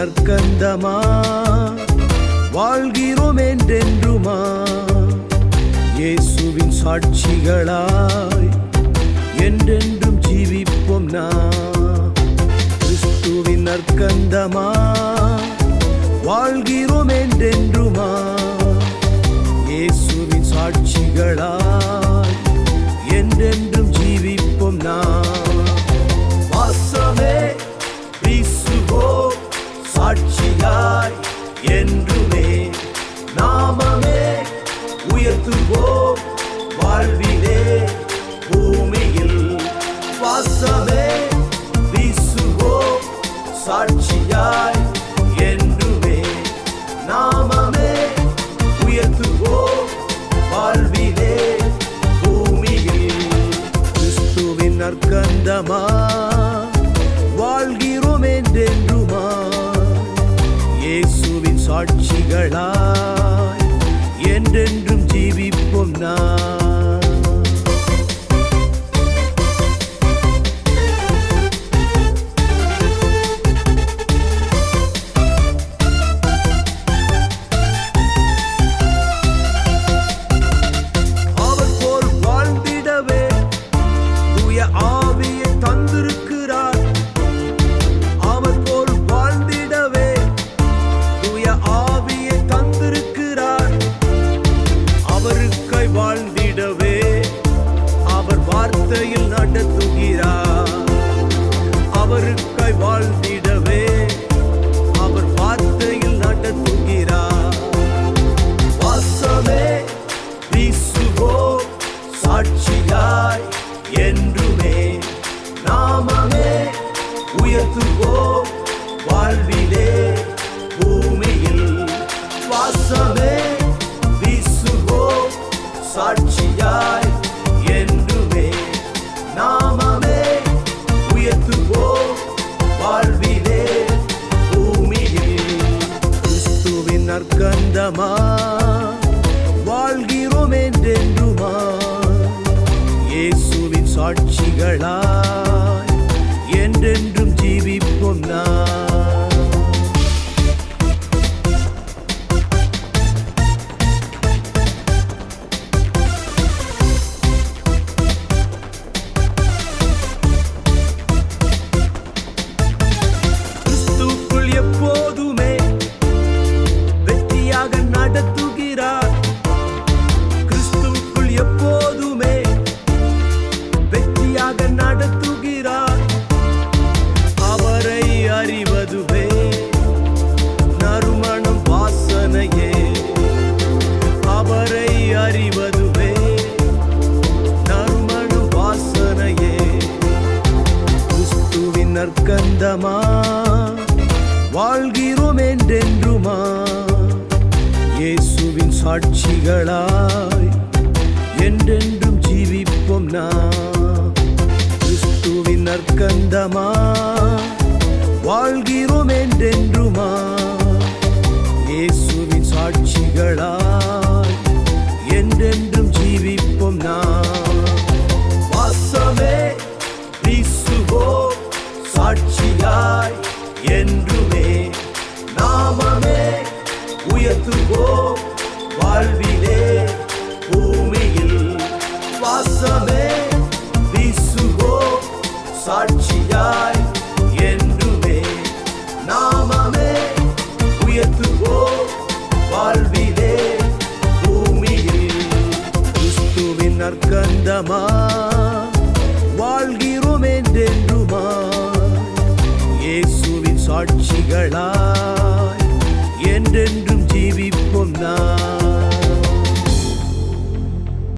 நற்கந்தமா? வாழ்கிறோம் என்றென்றுமா இயேசுவின் சாட்சிகளாய் என்றென்றும் ஜீவிப்போம் நான் கிறிஸ்துவின் நற்கந்தமா? வாழ்கிறோம் என்றென்றுமா இயேசுவின் சாட்சிகளாய் சாட்சியாய் என்றுமே நாமமே உயர்த்துவோம். வாழ்விலே பூமியில் வாசமே வீசுவோம். சாட்சியாய் என்றுமே நாமமே உயர்த்துவோம். வாழ்விலே பூமியில் கிறிஸ்துவின் நற்கந்தமா வாழ்கிறோம் என்றென்றுமா சாட்சிகளா என்றென்றும் ஜீவிப்போம் நான் அவர் வார்த்தையில் நடத்துகிறார். அவருக்காய் வாழ்ந்திடவே அவர் வார்த்தையில் நடத்துகிறார். வாசமே வீசுவோ சாட்சியாய் என்றுமே நாமமே உயர்த்துவோ இயேசுவின் அவரை அறிவதுவே. நறுமணம் வாசனையே. கிறிஸ்துவின் நற்கந்தமா? வாழ்கிறோம் என்றென்றுமா இயேசுவின் சாட்சிகளாய் என்றென்றும் ஜீவிப்போம் நான் கிறிஸ்துவின் நற்கந்தமா? உயர்த்துவோ வாழ்விலே பூமியில் வாசமே வீசுவோ சாட்சியாய் என்றுமே நாமமே உயர்த்துவோ வாழ்விலே பூமியில் கிறிஸ்துவின் நற்கந்தமா வாழ்கிறோம் என்றென்றுமா இயேசுவின் சாட்சிகளா என்றென்றும் ஜீவிப்பொன்னா